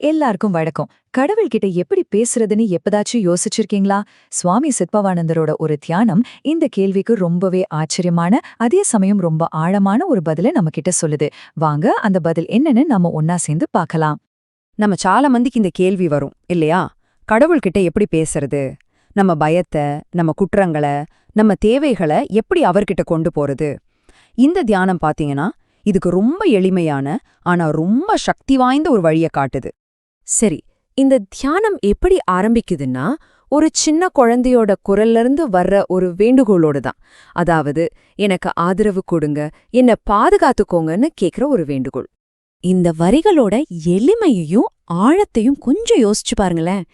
எல்லாருக்கும் வழக்கம். கடவுள்கிட்ட எப்படி பேசுறதுன்னு எப்பதாச்சும் யோசிச்சிருக்கீங்களா? சுவாமி சிற்பவானந்தரோட ஒரு தியானம் இந்த கேள்விக்கு ரொம்பவே ஆச்சரியமான அதே சமயம் ரொம்ப ஆழமான ஒரு பதிலை நம்ம கிட்ட சொல்லுது. வாங்க அந்த பதில் என்னன்னு நம்ம ஒன்னா சேர்ந்து பார்க்கலாம். நம்ம சால மந்திக்கு இந்த கேள்வி வரும் இல்லையா? கடவுள்கிட்ட எப்படி பேசுறது? நம்ம பயத்தை நம்ம குற்றங்களை நம்ம தேவைகளை எப்படி அவர்கிட்ட கொண்டு போறது? இந்த தியானம் பாத்தீங்கன்னா இதுக்கு ரொம்ப எளிமையான ஆனா ரொம்ப சக்தி வாய்ந்த ஒரு வழியை காட்டுது. சரி இந்த தியானம் எப்படி ஆரம்பிக்குதுன்னா ஒரு சின்ன குழந்தையோட குரல்ல இருந்து வர்ற ஒரு வேண்டுகோளோடு தான். அதாவது எனக்கு ஆதரவு கொடுங்க என்ன பாதுகாத்துக்கோங்கன்னு கேட்குற ஒரு வேண்டுகோள். இந்த வரிகளோட எளிமையையும் ஆழத்தையும் கொஞ்சம் யோசிச்சு பாருங்களேன்.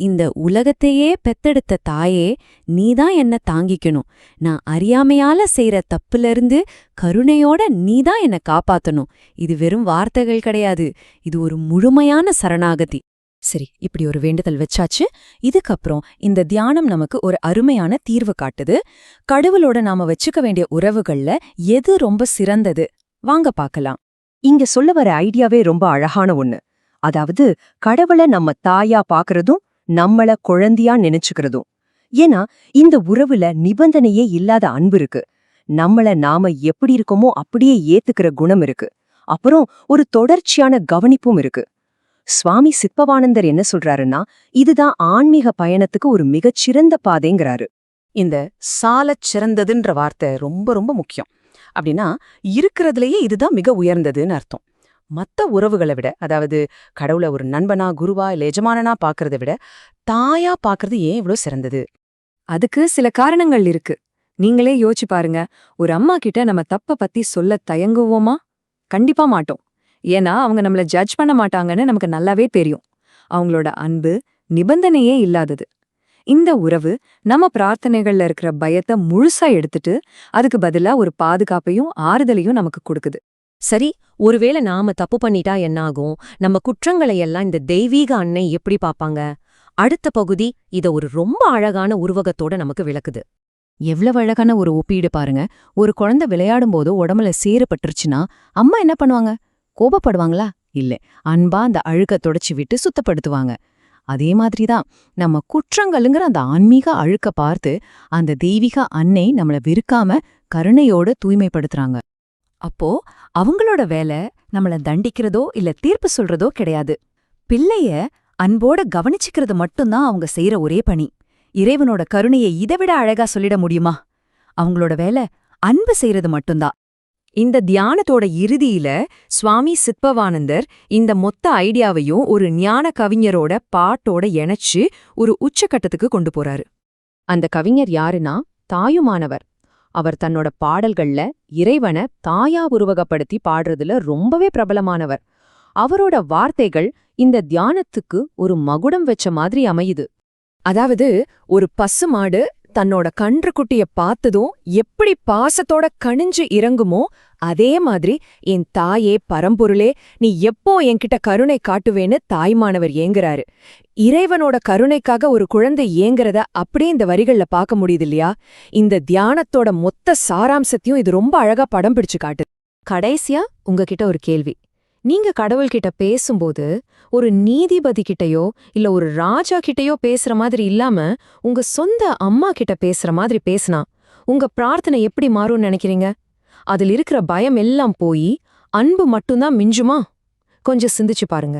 இந்த உலகத்தையே பெத்தெடுத்த தாயே நீதான் என்ன தாங்கிக்கணும். நான் அறியாமையால செய்யற தப்புல இருந்து கருணையோட நீதான் என்ன காப்பாத்தணும். இது வெறும் வார்த்தைகள் கிடையாது. இது ஒரு முழுமையான சரணாகதி. சரி இப்படி ஒரு வேண்டுதல் வச்சாச்சு. இதுக்கப்புறம் இந்த தியானம் நமக்கு ஒரு அருமையான தீர்வு காட்டுது. கடவுளோட நாம வச்சுக்க வேண்டிய உறவுகள்ல எது ரொம்ப சிறந்தது? வாங்க பார்க்கலாம். இங்க சொல்ல வர ஐடியாவே ரொம்ப அழகான ஒண்ணு. அதாவது கடவுள நம்ம தாயா பாக்குறதும் நம்மள குழந்தையா நினைச்சுக்கிறதும். ஏன்னா இந்த உறவுல நிபந்தனையே இல்லாத அன்பு இருக்கு. நம்மள நாம எப்படி இருக்கோமோ அப்படியே ஏத்துக்கிற குணம் இருக்கு. அப்புறம் ஒரு தொடர்ச்சியான கவனிப்பும் இருக்கு. சுவாமி சித்பவானந்தர் என்ன சொல்றாருன்னா இதுதான் ஆன்மீக பயணத்துக்கு ஒரு மிகச்சிறந்த பாதைங்கிறாரு. இந்த சாலச் சிறந்ததுன்ற வார்த்தை ரொம்ப ரொம்ப முக்கியம். அப்படின்னா இருக்கிறதுலயே இதுதான் மிக உயர்ந்ததுன்னு அர்த்தம். மத்த உறவுகளை விட அதாவது கடவுளை ஒரு நண்பனா குருவா இல்லை எஜமானனா பாக்குறத விட தாயா பாக்குறது ஏன் இவ்ளோ சிறந்தது? அதுக்கு சில காரணங்கள் இருக்கு. நீங்களே யோசிச்சு பாருங்க. ஒரு அம்மா கிட்ட நம்ம தப்ப பத்தி சொல்ல தயங்குவோமா? கண்டிப்பா மாட்டோம். ஏன்னா அவங்க நம்மள ஜட்ஜ் பண்ண மாட்டாங்கன்னு நமக்கு நல்லாவே தெரியும். அவங்களோட அன்பு நிபந்தனையே இல்லாதது. இந்த உறவு நம்ம பிரார்த்தனைகள்ல இருக்கிற பயத்தை முழுசா எடுத்துட்டு அதுக்கு பதிலா ஒரு பாதுகாப்பையும் ஆறுதலையும் நமக்கு கொடுக்குது. சரி ஒருவேளை நாம தப்பு பண்ணிட்டா என்னாகும்? நம்ம குற்றங்களை எல்லாம் இந்த தெய்வீக அன்னை எப்படி பாப்பாங்க அடுத்த பகுதி இத ஒரு ரொம்ப அழகான உருவகத்தோட நமக்கு விளக்குது. எவ்வளவு அழகான ஒரு ஒப்பீடு பாருங்க. ஒரு குழந்தை விளையாடும் போது உடம்புல சேரப்பட்டுருச்சுன்னா அம்மா என்ன பண்ணுவாங்க? கோபப்படுவாங்களா? இல்ல. அன்பா அந்த அழுக்க தொடச்சி விட்டு சுத்தப்படுத்துவாங்க. அதே மாதிரிதான் நம்ம குற்றங்களுங்கிற அந்த ஆன்மீக அழுக்க பார்த்து அந்த தெய்வீக அன்னை நம்மள வெறுக்காம கருணையோட தூய்மைப்படுத்துறாங்க. அப்போ அவங்களோட வேலை நம்மள தண்டிக்கிறதோ இல்ல தீர்ப்பு சொல்றதோ கிடையாது. பிள்ளைய அன்போட கவனிச்சுக்கிறது மட்டும்தான் அவங்க செய்யற ஒரே பணி. இறைவனோட கருணையை இதைவிட அழகா சொல்லிட முடியுமா? அவங்களோட வேலை அன்பு செய்யறது மட்டும்தான். இந்த தியானத்தோட இறுதியில சுவாமி சித்பவானந்தர் இந்த மொத்த ஐடியாவையும் ஒரு ஞான கவிஞரோட பாட்டோட இணைச்சு ஒரு உச்சக்கட்டத்துக்கு கொண்டு போறாரு. அந்த கவிஞர் யாருன்னா தாயுமானவர். அவர் தன்னோட பாடல்கள்ல இறைவனை தாயா உருவகப்படுத்தி பாடுறதுல ரொம்பவே பிரபலமானவர். அவரோட வார்த்தைகள் இந்த தியானத்துக்கு ஒரு மகுடம் வச்ச மாதிரி அமையுது. அதாவது ஒரு பசு மாடு தன்னோட கன்றுக்குட்டிய பார்த்ததும் எப்படி பாசத்தோட கணிஞ்சு இறங்குமோ அதே மாதிரி என் தாயே பரம்பொருளே நீ எப்போ என்கிட்ட கருணை காட்டுவேன்னு தாய்மானவர் ஏங்குறாரு. இறைவனோட கருணைக்காக ஒரு குழந்தை ஏங்குறத அப்படியே இந்த வரிகள்ல பார்க்க முடியுது இல்லையா இந்த தியானத்தோட மொத்த சாராம்சத்தையும் இது ரொம்ப அழகா படம் பிடிச்சு காட்டுது. கடைசியா உங்ககிட்ட ஒரு கேள்வி. நீங்க கடவுள்கிட்ட பேசும்போது ஒரு நீதிபதி கிட்டயோ இல்ல ஒரு ராஜா கிட்டயோ பேசுற மாதிரி இல்லாம உங்க சொந்த அம்மா கிட்ட பேசுற மாதிரி பேசினா உங்க பிரார்த்தனை எப்படி மாறும்னு நினைக்கிறீங்க? அதில் இருக்கிற பயம் எல்லாம் போய் அன்பு மட்டும்தான் மிஞ்சுமா? கொஞ்சம் சிந்திச்சு பாருங்க.